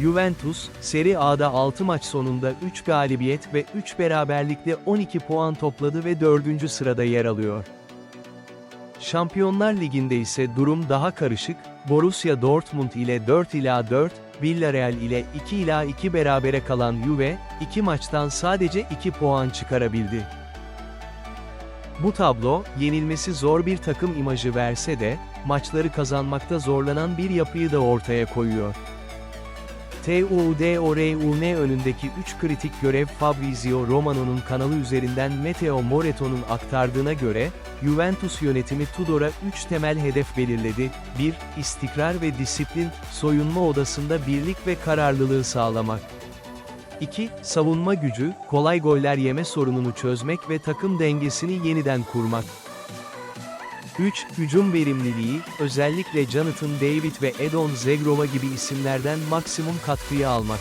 Juventus, Serie A'da 6 maç sonunda 3 galibiyet ve 3 beraberlikle 12 puan topladı ve 4. sırada yer alıyor. Şampiyonlar Ligi'nde ise durum daha karışık, Borussia Dortmund ile 4 ila 4, Villarreal ile 2 ila 2 berabere kalan Juve, 2 maçtan sadece 2 puan çıkarabildi. Bu tablo, yenilmesi zor bir takım imajı verse de, maçları kazanmakta zorlanan bir yapıyı da ortaya koyuyor. TUDORUN önündeki 3 kritik görev Fabrizio Romano'nun kanalı üzerinden Matteo Moreto'nun aktardığına göre, Juventus yönetimi Tudor'a 3 temel hedef belirledi. 1. istikrar ve disiplin, soyunma odasında birlik ve kararlılığı sağlamak. 2. Savunma gücü, kolay goller yeme sorununu çözmek ve takım dengesini yeniden kurmak. 3. Hücum verimliliği, özellikle Jonathan David ve Edon Zegrova gibi isimlerden maksimum katkıyı almak.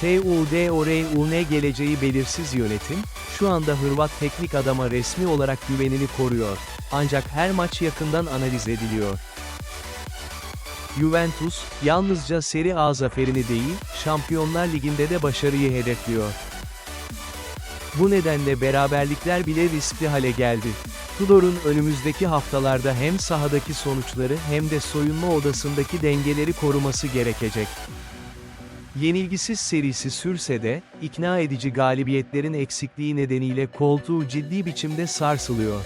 TUDORUN geleceği belirsiz yönetim, şu anda Hırvat teknik adama resmi olarak güvenini koruyor. Ancak her maç yakından analiz ediliyor. Juventus, yalnızca Serie A zaferini değil, Şampiyonlar Ligi'nde de başarıyı hedefliyor. Bu nedenle beraberlikler bile riskli hale geldi. Tudor'un önümüzdeki haftalarda hem sahadaki sonuçları hem de soyunma odasındaki dengeleri koruması gerekecek. Yenilgisiz serisi sürse de, ikna edici galibiyetlerin eksikliği nedeniyle koltuğu ciddi biçimde sarsılıyor.